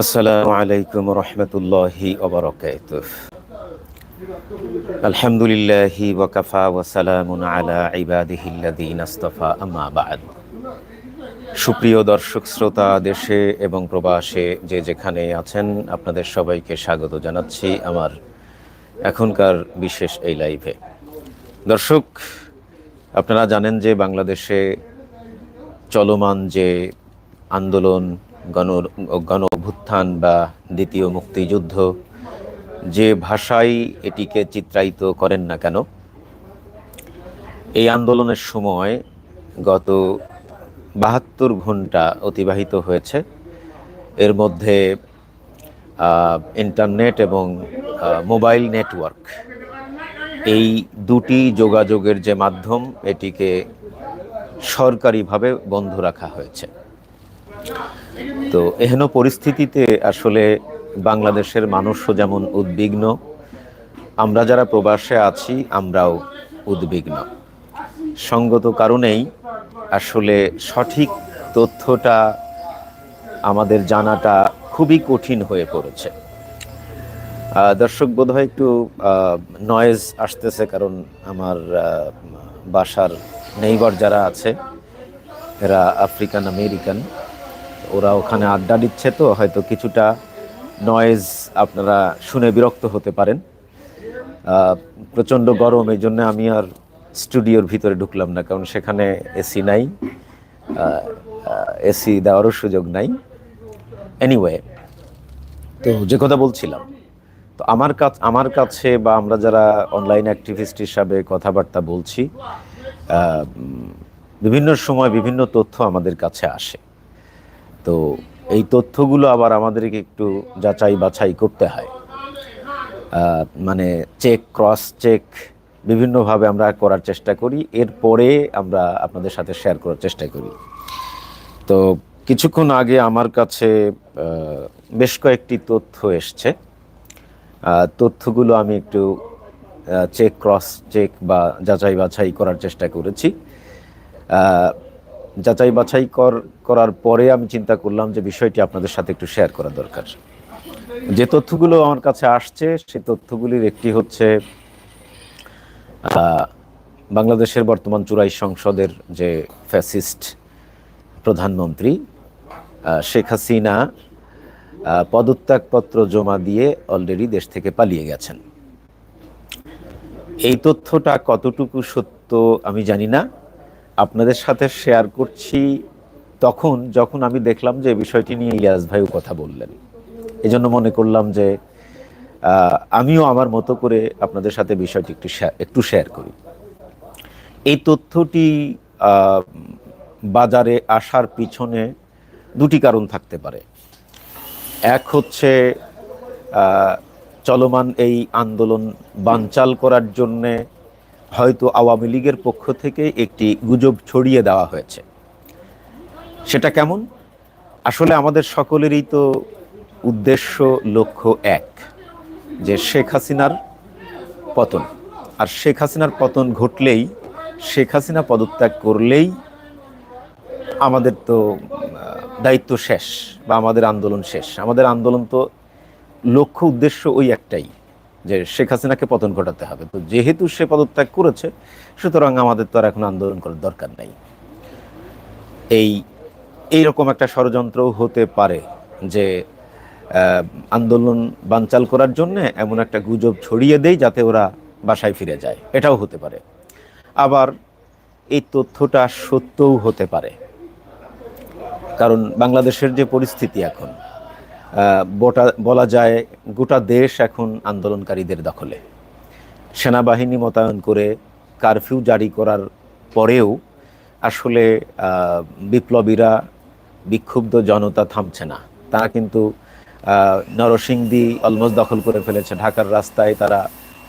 আসসালামু আলাইকুম রহমতুল্লাহি আলহামদুলিল্লাহি ওয়াকাফা আলা বাদ। সুপ্রিয় দর্শক, শ্রোতা, দেশে এবং প্রবাসে যে যেখানে আছেন, আপনাদের সবাইকে স্বাগত জানাচ্ছি আমার এখনকার বিশেষ এই লাইভে। দর্শক, আপনারা জানেন যে বাংলাদেশে চলমান যে আন্দোলন গণ গণ অভ্যুত্থান বা দ্বিতীয় মুক্তিযুদ্ধ, যে ভাষাই এটিকে চিত্রায়িত করেন না কেন, এই আন্দোলনের সময় গত বাহাত্তর ঘণ্টা অতিবাহিত হয়েছে। এর মধ্যে ইন্টারনেট এবং মোবাইল নেটওয়ার্ক, এই দুটি যোগাযোগের যে মাধ্যম, এটিকে সরকারিভাবে বন্ধ রাখা হয়েছে। তো এহেন পরিস্থিতিতে আসলে বাংলাদেশের মানুষও যেমন উদ্বিগ্ন, আমরা যারা প্রবাসে আছি, আমরাও উদ্বিগ্ন। সঙ্গত কারণেই আসলে সঠিক তথ্যটা, আমাদের জানাটা খুবই কঠিন হয়ে পড়েছে। দর্শক, বোধহয় একটু নয়েজ আসতেছে কারণ আমার বাসার নেইবার যারা আছে, এরা আফ্রিকান আমেরিকান। ওরা ওখানে আড্ডা দিচ্ছে তো, হয়তো কিছুটা নয়েজ আপনারা শুনে বিরক্ত হতে পারেন। প্রচণ্ড গরম, এই জন্য আমি আর স্টুডিওর ভিতরে ঢুকলাম না, কারণ সেখানে এসি নাই। এসি দেওয়ারও সুযোগ নাই। এনিওয়ে তো যে কথা বলছিলাম, তো আমার কাছ, আমার কাছে বা আমরা যারা অনলাইন অ্যাক্টিভিস্ট হিসাবে কথাবার্তা বলছি বিভিন্ন সময় বিভিন্ন তথ্য আমাদের কাছে আসে। তো এই তথ্যগুলো আবার আমাদেরকে একটু যাচাই বাছাই করতে হয়। মানে চেক ক্রস চেক বিভিন্নভাবে আমরা করার চেষ্টা করি। এরপরে আমরা আপনাদের সাথে শেয়ার করার চেষ্টা করি। তো কিছুক্ষণ আগে আমার কাছে বেশ কয়েকটি তথ্য এসছে। তথ্যগুলো আমি একটু চেক ক্রস চেক বা যাচাই বাছাই করার চেষ্টা করেছি। যাচাই বাছাই কর, করার পরে আমি চিন্তা করলাম যে বিষয়টি আপনাদের সাথে একটু শেয়ার করা দরকার। যে তথ্যগুলো আমার কাছে আসছে সেই তথ্যগুলির একটি হচ্ছে বাংলাদেশের বর্তমান চুরাই সংসদের যে ফ্যাসিস্ট প্রধানমন্ত্রী শেখ হাসিনা পদত্যাগপত্র জমা দিয়ে অলরেডি দেশ থেকে পালিয়ে গেছেন। এই তথ্যটা কতটুকু সত্য আমি জানি না। আপনাদের সাথে শেয়ার করছি তখন যখন আমি দেখলাম যে বিষয়টি নিয়ে ইয়াজ ভাইও কথা বললেন। এই জন্য মনে করলাম যে আমিও আমার মতো করে আপনাদের সাথে বিষয়টি একটু একটু শেয়ার করি। এই তথ্যটি বাজারে আসার পিছনে দুটি কারণ থাকতে পারে। এক হচ্ছে চলমান এই আন্দোলন বানচাল করার জন্যে হয়তো আওয়ামী লীগের পক্ষ থেকে একটি গুজব ছড়িয়ে দেওয়া হয়েছে। সেটা কেমন? আসলে আমাদের সকলেরই তো উদ্দেশ্য, লক্ষ্য এক, যে শেখ হাসিনার পতন। আর শেখ হাসিনার পতন ঘটলেই, শেখ হাসিনা পদত্যাগ করলেই আমাদের তো দায়িত্ব শেষ বা আমাদের আন্দোলন শেষ। আমাদের আন্দোলন তো লক্ষ্য, উদ্দেশ্য ওই একটাই। যে শেখ হাসিনাকে পতন ঘটাতে হবে। তো যেহেতু সে পদত্যাগ করেছে, সুতরাং আমাদের তো আর এখন আন্দোলন করার দরকার নাই। এই, এইরকম একটা ষড়যন্ত্রও হতে পারে যে আন্দোলন বানচাল করার জন্য এমন একটা গুজব ছড়িয়ে দেয় যাতে ওরা বাসায় ফিরে যায়। এটাও হতে পারে। আবার এই তথ্যটা সত্যও হতে পারে। কারণ বাংলাদেশের যে পরিস্থিতি এখন বলা যায় গোটা দেশ এখন আন্দোলনকারীদের দখলে। সেনাবাহিনী মোতায়েন করে কারফিউ জারি করার পরেও আসলে বিপ্লবীরা বিক্ষুব্ধ জনতা থামছে না। তারা কিন্তু নরসিংদী অলমোস্ট দখল করে ফেলেছে। ঢাকার রাস্তায় তারা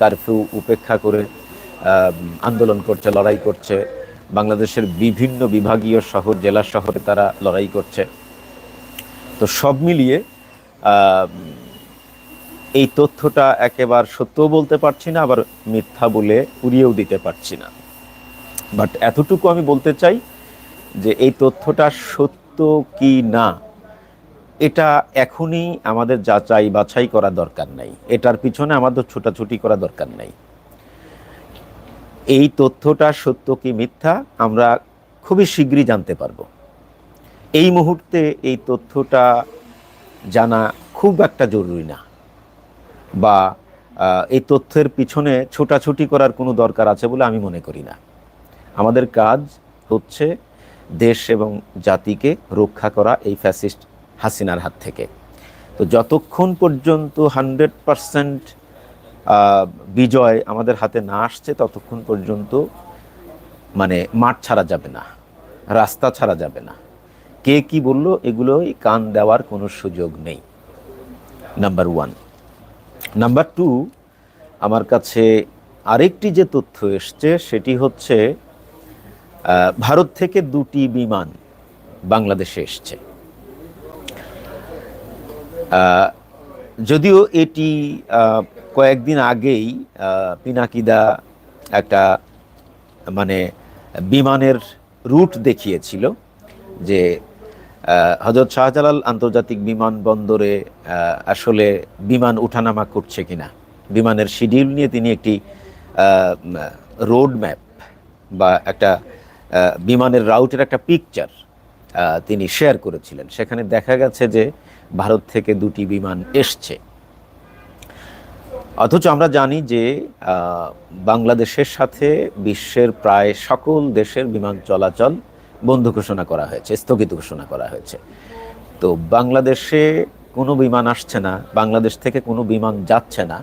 কারফিউ উপেক্ষা করে আন্দোলন করছে, লড়াই করছে। বাংলাদেশের বিভিন্ন বিভাগীয় শহর, জেলা শহরে তারা লড়াই করছে। তো সব মিলিয়ে এই তথ্যটা একেবারে সত্যও বলতে পারছি না, আবার মিথ্যা বলে উড়িয়েও দিতে পারছি না। বাট এতটুকু আমি বলতে চাই যে এই তথ্যটা সত্য কি না, এটা এখনই আমাদের যাচাই বাছাই করা দরকার নাই। এটার পিছনে আমাদের ছোটাছুটি করা দরকার নাই। এই তথ্যটা সত্য কি মিথ্যা আমরা খুবই শীঘ্রই জানতে পারব। এই মুহূর্তে এই তথ্যটা জানা খুব একটা জরুরি না। বা এই তথ্যের পিছনে ছোটাছুটি করার কোনো দরকার আছে বলে আমি মনে করি না। আমাদের কাজ হচ্ছে দেশ এবং জাতিকে রক্ষা করা এই ফ্যাসিস্ট হাসিনার হাত থেকে। তো যতক্ষণ পর্যন্ত হান্ড্রেড পারসেন্ট বিজয় আমাদের হাতে না আসছে, ততক্ষণ পর্যন্ত মানে মাঠ ছাড়া যাবে না, রাস্তা ছাড়া যাবে না। কে কি বলল, এগুলোই কান দেওয়ার কোনো সুযোগ নেই। নাম্বার ওয়ান নাম্বার টু আমার কাছে আরেকটি যে তথ্য এসছে, সেটি হচ্ছে ভারত থেকে দুটি বিমান বাংলাদেশে এসছে। যদিও এটি কয়েকদিন আগেই পিনাকিদা একটা মানে বিমানের রুট দেখিয়েছিল যে হজরত শাহজালাল আন্তর্জাতিক বিমানবন্দরে আসলে বিমান ওঠানামা করছে কিনা, বিমানের শিডিউল নিয়ে তিনি একটি রোড ম্যাপ বা একটা বিমানের রাউটের একটা পিকচার তিনি শেয়ার করেছিলেন। সেখানে দেখা গেছে যে ভারত থেকে দুটি বিমান এসছে। অথচ আমরা জানি যে বাংলাদেশের সাথে বিশ্বের প্রায় সকল দেশের বিমান চলাচল বন্ধ ঘোষণা করা হয়েছে, স্থগিত ঘোষণা করা হয়েছে। তো বাংলাদেশে কোনো বিমান আসছে না, বাংলাদেশ থেকে কোনো বিমান যাচ্ছে না,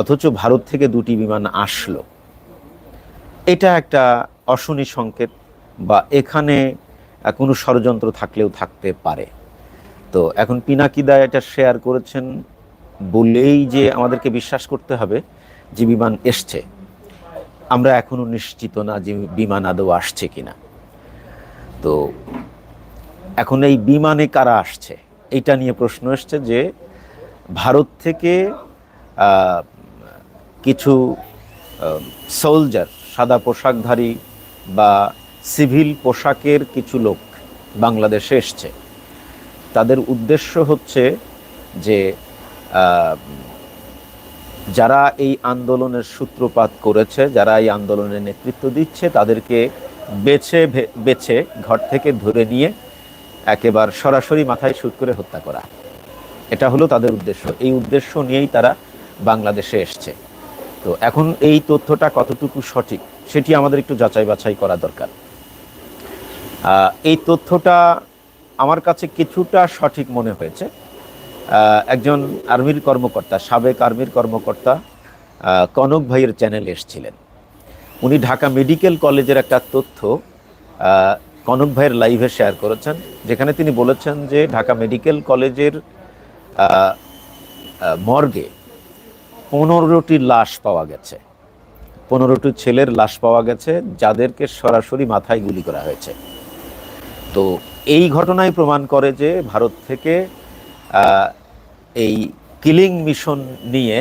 অথচ ভারত থেকে দুটি বিমান আসলো। এটা একটা অশনি সংকেত বা এখানে কোনো ষড়যন্ত্র থাকলেও থাকতে পারে। তো এখন পিনাকিদা এটা শেয়ার করেছেন বলেই যে আমাদেরকে বিশ্বাস করতে হবে যে বিমান এসছে। আমরা এখনও নিশ্চিত না যে বিমান আদৌ আসছে কিনা। তো এখন এই বিমানে কারা আসছে? এটা নিয়ে প্রশ্ন এসছে যে ভারত থেকে কিছু সোলজার সাদা পোশাকধারী বা সিভিল পোশাকের কিছু লোক বাংলাদেশে এসছে। তাদের উদ্দেশ্য হচ্ছে যে যারা এই আন্দোলনের সূত্রপাত করেছে, যারা এই আন্দোলনের নেতৃত্ব দিচ্ছে, তাদেরকে বেছে বেছে ঘর থেকে ধরে নিয়ে একেবারে সরাসরি মাথায় শুট করে হত্যা করা। এটা হলো তাদের উদ্দেশ্য। এই উদ্দেশ্য নিয়েই তারা বাংলাদেশে এসছে। তো এখন এই তথ্যটা কতটুকু সঠিক, সেটি আমাদের একটু যাচাই বাছাই করা দরকার। এই তথ্যটা আমার কাছে কিছুটা সঠিক মনে হয়েছে। একজন আর্মির কর্মকর্তা, সাবেক আর্মির কর্মকর্তা কনক ভাইয়ের চ্যানেলে এসেছিলেন। উনি ঢাকা মেডিকেল কলেজের একটা তথ্য কনক ভাইয়ের লাইভে শেয়ার করেছেন, যেখানে তিনি বলেছেন যে ঢাকা মেডিকেল কলেজের মর্গে পনেরোটি লাশ পাওয়া গেছে। পনেরোটি ছেলের লাশ পাওয়া গেছে, যাদেরকে সরাসরি মাথায় গুলি করা হয়েছে। তো এই ঘটনাই প্রমাণ করে যে ভারত থেকে এই কিলিং মিশন নিয়ে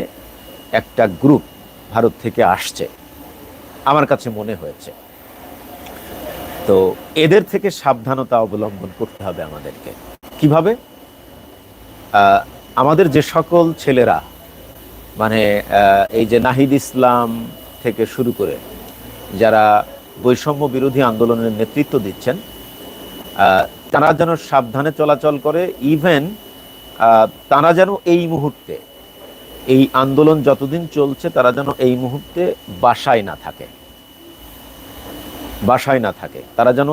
একটা গ্রুপ ভারত থেকে আসছে। আমার কাছে মনে হয়েছে। তো এদের থেকে সাবধানতা অবলম্বন করতে হবে আমাদেরকে। কীভাবে? আমাদের যে সকল ছেলেরা মানে এই যে নাহিদ ইসলাম থেকে শুরু করে, যারা বৈষম্য বিরোধী আন্দোলনের নেতৃত্ব দিচ্ছেন তারা যেন সাবধানে চলাচল করে ইভেন তারা যেন এই মুহূর্তে এই আন্দোলন যতদিন চলছে, তারা যেন এই মুহূর্তে বাসায় না থাকে। বাসায় না থাকে। তারা যেন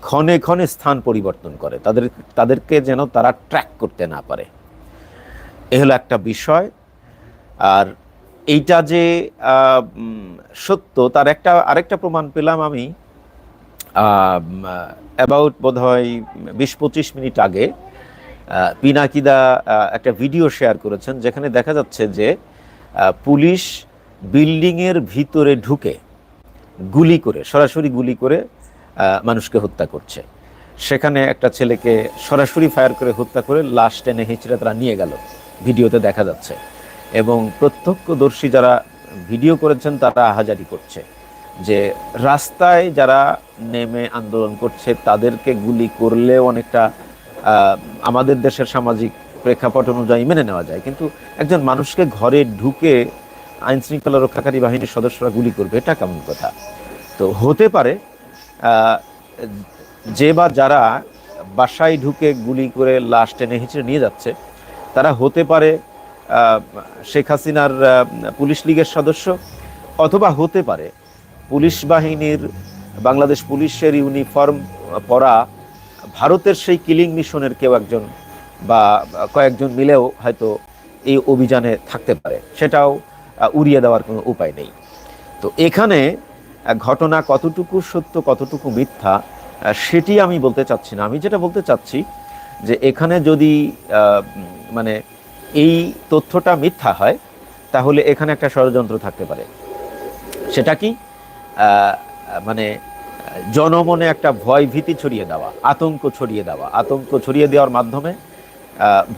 ক্ষণে ক্ষণে স্থান পরিবর্তন করে। তাদের, তাদেরকে যেন তারা ট্র্যাক করতে না পারে। এ হলো একটা বিষয়। আর এইটা যে সত্য, তার একটা, আরেকটা প্রমাণ পেলাম আমি অ্যাবাউট বোধ হয় বিশ পঁচিশ মিনিট আগে। পিনাকিদা একটা ভিডিও শেয়ার করেছেন যেখানে দেখা যাচ্ছে যে পুলিশ বিল্ডিংয়ের ভিতরে ঢুকে গুলি করে, সরাসরি গুলি করে মানুষকে হত্যা করছে। সেখানে একটা ছেলেকে সরাসরি ফায়ার করে হত্যা করে লাশ টেনে হিঁচড়ে তারা নিয়ে গেল। ভিডিওতে দেখা যাচ্ছে। এবং প্রত্যক্ষদর্শী যারা ভিডিও করেছেন, তারা হাজারি করছে যে, রাস্তায় যারা নেমে আন্দোলন করছে, তাদেরকে গুলি করলেও অনেকটা আমাদের দেশের সামাজিক প্রেক্ষাপট অনুযায়ী মেনে নেওয়া যায়। কিন্তু একজন মানুষকে ঘরে ঢুকে আইন শৃঙ্খলা রক্ষাকারী বাহিনীর সদস্যরা গুলি করবে, এটা কেমন কথা? তো হতে পারে যে বা যারা বাসায় ঢুকে গুলি করে লাশ টেনে হিঁচড়ে নিয়ে যাচ্ছে, তারা হতে পারে শেখ হাসিনার পুলিশ লীগের সদস্য, অথবা হতে পারে, পুলিশ বাহিনীর, বাংলাদেশ পুলিশের ইউনিফর্ম পরা ভারতের সেই কিলিং মিশনের কেউ একজন বা কয়েকজন মিলেও হয়তো এই অভিযানে থাকতে পারে। সেটাও উড়িয়ে দেওয়ার কোনো উপায় নেই। তো এখানে ঘটনা কতটুকু সত্য, কতটুকু মিথ্যা সেটি আমি বলতে চাচ্ছি না। আমি যেটা বলতে চাচ্ছি যে এখানে যদি মানে এই তথ্যটা মিথ্যা হয়, তাহলে এখানে একটা ষড়যন্ত্র থাকতে পারে। সেটা কি? মানে জনমনে একটা ভয় ভীতি ছড়িয়ে দেওয়া, আতঙ্ক ছড়িয়ে দেওয়া, আতঙ্ক ছড়িয়ে দেওয়ার মাধ্যমে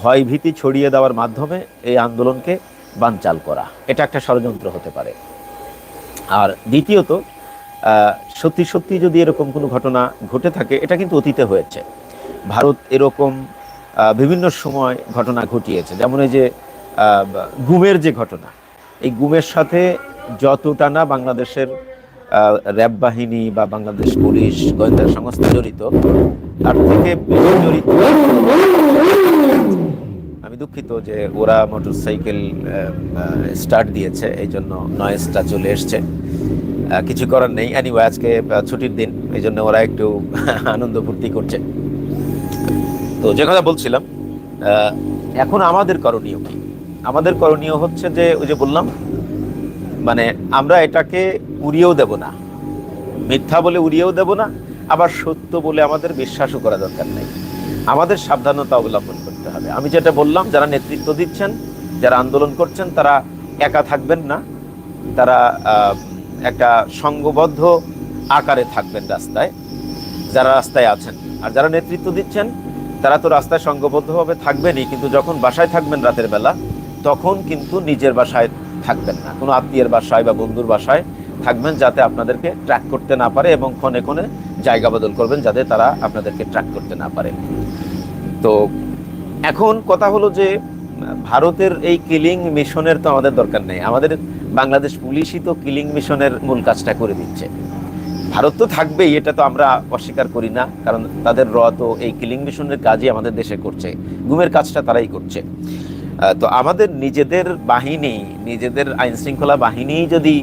ভয় ভীতি ছড়িয়ে দেওয়ার মাধ্যমে এই আন্দোলনকে বানচাল করা। এটা একটা ষড়যন্ত্র হতে পারে। আর দ্বিতীয়ত সত্যি সত্যি যদি এরকম কোনো ঘটনা ঘটে থাকে, এটা কিন্তু অতীতে হয়েছে। ভারত এরকম বিভিন্ন সময় ঘটনা ঘটিয়েছে। যেমন এই যে গুমের যে ঘটনা, এই গুমের সাথে যতটা না বাংলাদেশের র্যাব বাহিনী বা বাংলাদেশ পুলিশ গোয়েন্দা সংস্থা জড়িত, তার থেকে জড়িত। আমি দুঃখিত যে ওরা মোটরসাইকেল স্টার্ট দিয়েছে এই জন্য নয়েজটা চলে এসছে। কিছু করার নেই। অ্যানিওয়ে আজকে ছুটির দিন এই জন্য ওরা একটু আনন্দ ফুর্তি করছে। তো যে কথা বলছিলাম এখন আমাদের করণীয় কি? আমাদের করণীয় হচ্ছে যে, ওই যে বললাম মানে আমরা এটাকে উড়িয়েও দেব না। মিথ্যা বলে উড়িয়েও দেব না, আবার সত্য বলে আমাদের বিশ্বাসও করা দরকার নেই। আমাদের সাবধানতা অবলম্বন করতে হবে। আমি যেটা বললাম, যারা নেতৃত্ব দিচ্ছেন, যারা আন্দোলন করছেন, তারা একা থাকবেন না। তারা একটা সংঘবদ্ধ আকারে থাকবেন রাস্তায়, যারা রাস্তায় আছেন। আর যারা নেতৃত্ব দিচ্ছেন, তারা তো রাস্তায় সংঘবদ্ধভাবে থাকবেনই, কিন্তু যখন বাসায় থাকবেন রাতের বেলা, তখন কিন্তু নিজের বাসায় থাকবেন না। কোনো আত্মীয়ের বাসায় বা বন্ধুর বাসায় থাকবেন যাতে আপনাদেরকে ট্র্যাক করতে না পারে এবং ক্ষণে ক্ষণে জায়গা বদল করবেন যাতে তারা আপনাদেরকে ট্র্যাক করতে না পারে। তো এখন কথা হলো যে, ভারতের এই কিলিং মিশনের তো আমাদের দরকার নেই। আমাদের বাংলাদেশ পুলিশই তো কিলিং মিশনের মূল কাজটা করে দিচ্ছে। ভারত তো থাকবেই, এটা তো আমরা অস্বীকার করি না। কারণ তাদের র তো এই কিলিং মিশনের কাজই আমাদের দেশে করছে। গুমের কাজটা তারাই করছে। তো আমাদের নিজেদের বাহিনী, নিজেদের আইন শৃঙ্খলা বাহিনী যদি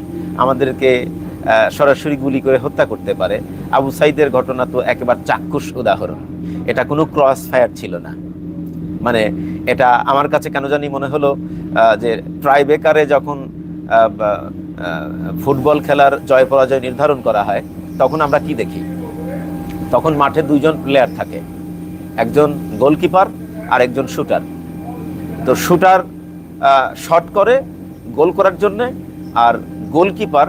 আমাদেরকে সরাসরি গুলি করে হত্যা করতে পারে, আবু সাইদের ঘটনা তো একেবারে চাক্ষুষ উদাহরণ। এটা কোনো ক্রস ফায়ার ছিল না। মানে এটা আমার কাছে কেন জানি মনে হলো যে ট্রাইবেকারে যখন ফুটবল খেলার জয় পরাজয় নির্ধারণ করা হয়, তখন আমরা কি দেখি? তখন মাঠে দুইজন প্লেয়ার থাকে। একজন গোলকিপার আর একজন শুটার তো শুটার শট করে, গোল করার জন্য, আর গোলকিপার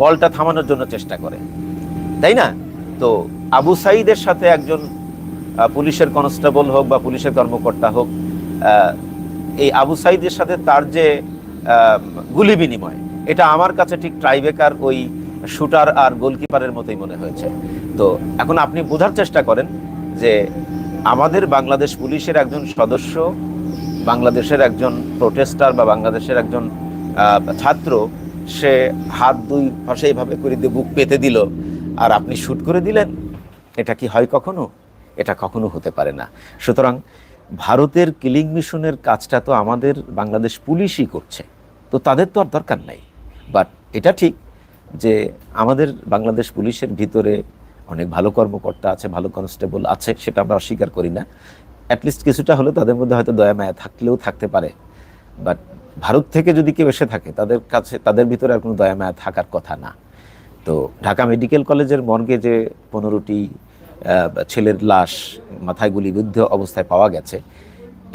বলটা থামানোর জন্য চেষ্টা করে। তাই না? তো আবু সাইদের সাথে একজন পুলিশের কনস্টেবল হোক বা পুলিশের কর্মকর্তা হোক এই আবু সাইদের সাথে তার যে গুলি বিনিময়, এটা আমার কাছে ঠিক ট্রাইবেকার ওই শুটার আর গোলকিপারের মতোই মনে হয়েছে। তো এখন আপনি বোঝার চেষ্টা করেন যে আমাদের বাংলাদেশ পুলিশের একজন সদস্য, বাংলাদেশের একজন প্রোটেস্টার বা বাংলাদেশের একজন ছাত্র, সে হাত দুই পাশে এইভাবে করে দিয়ে বুক পেতে দিল। আর আপনি শুট করে দিলেন? এটা কি হয় কখনো? এটা কখনো হতে পারে না। সুতরাং ভারতের কিলিং মিশনের কাজটা তো আমাদের বাংলাদেশ পুলিশই করছে। তো তাদের তো আর দরকার নাই। বাট এটা ঠিক যে আমাদের বাংলাদেশ পুলিশের ভিতরে অনেক ভালো কর্মকর্তা আছে, ভালো কনস্টেবল আছে, সেটা আমরা অস্বীকার করি না। অ্যাটলিস্ট কিছুটা হলেও তাদের মধ্যে হয়তো দয়া, মায়া থাকলেও থাকতে পারে। বাট ভারত থেকে যদি কেউ এসে থাকে, তাদের কাছে, তাদের ভিতরে আর কোনো দয়া, মায়া থাকার কথা না। তো ঢাকা মেডিকেল কলেজের মর্গে যে পনেরোটি ছেলের লাশ মাথায় গুলিবিদ্ধ অবস্থায় পাওয়া গেছে,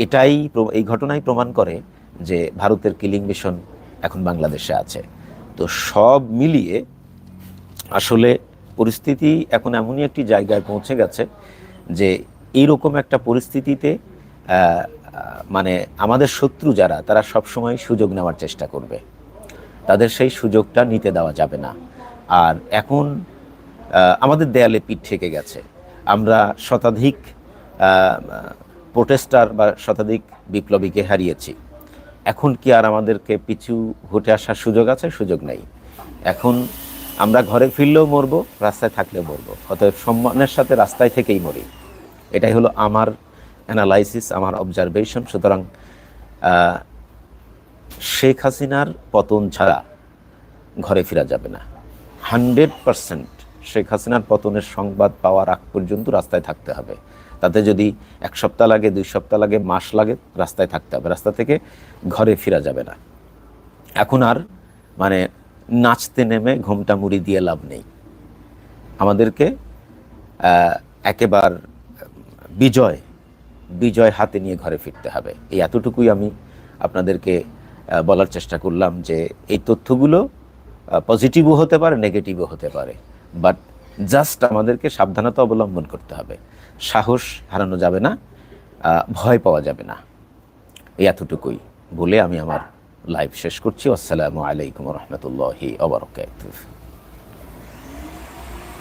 এটাই এই ঘটনাই প্রমাণ করে যে ভারতের কিলিং মিশন এখন বাংলাদেশে আছে। তো সব মিলিয়ে আসলে পরিস্থিতি এখন এমনই একটি জায়গায় পৌঁছে গেছে যে এইরকম একটা পরিস্থিতিতে মানে আমাদের শত্রু যারা, তারা সবসময় সুযোগ নেওয়ার চেষ্টা করবে। তাদের সেই সুযোগটা নিতে দেওয়া যাবে না। আর এখন আমাদের দেয়ালে পিঠ ঠেকে গেছে। আমরা শতাধিক প্রোটেস্টার বা শতাধিক বিপ্লবীকে হারিয়েছি। এখন কি আর আমাদেরকে পিছু হটে আসার সুযোগ আছে? সুযোগ নেই। এখন আমরা ঘরে ফিরলেও মরবো, রাস্তায় থাকলেও মরবো। অতএব সম্মানের সাথে রাস্তায় থেকেই মরি। এটাই হলো আমার অ্যানালাইসিস আমার অবজারভেশন সুতরাং শেখ হাসিনার পতন ছাড়া ঘরে ফেরা যাবে না। হান্ড্রেড পারসেন্ট শেখ হাসিনার পতনের সংবাদ পাওয়ার আগ পর্যন্ত রাস্তায় থাকতে হবে। তাতে যদি এক সপ্তাহ লাগে, দুই সপ্তাহ লাগে, মাস লাগে, রাস্তায় থাকতে হবে। রাস্তা থেকে ঘরে ফেরা যাবে না। এখন আর মানে নাচতে নেমে ঘোমটা মুড়ি দিয়ে লাভ নেই। আমাদেরকে একেবার বিজয় বিজয় হাতে নিয়ে ঘরে ফিরতে হবে। এই এতটুকুই আমি আপনাদেরকে বলার চেষ্টা করলাম যে এই তথ্যগুলো পজিটিভও হতে পারে নেগেটিভও হতে পারে। বাট জাস্ট আমাদেরকে সাবধানতা অবলম্বন করতে হবে। সাহস হারানো যাবে না ভয় পাওয়া যাবে না। এই এতটুকুই বলে আমি আমার লাইভ শেষ করছি। আসসালামু আলাইকুম রহমতুল্লাহি অবরকাত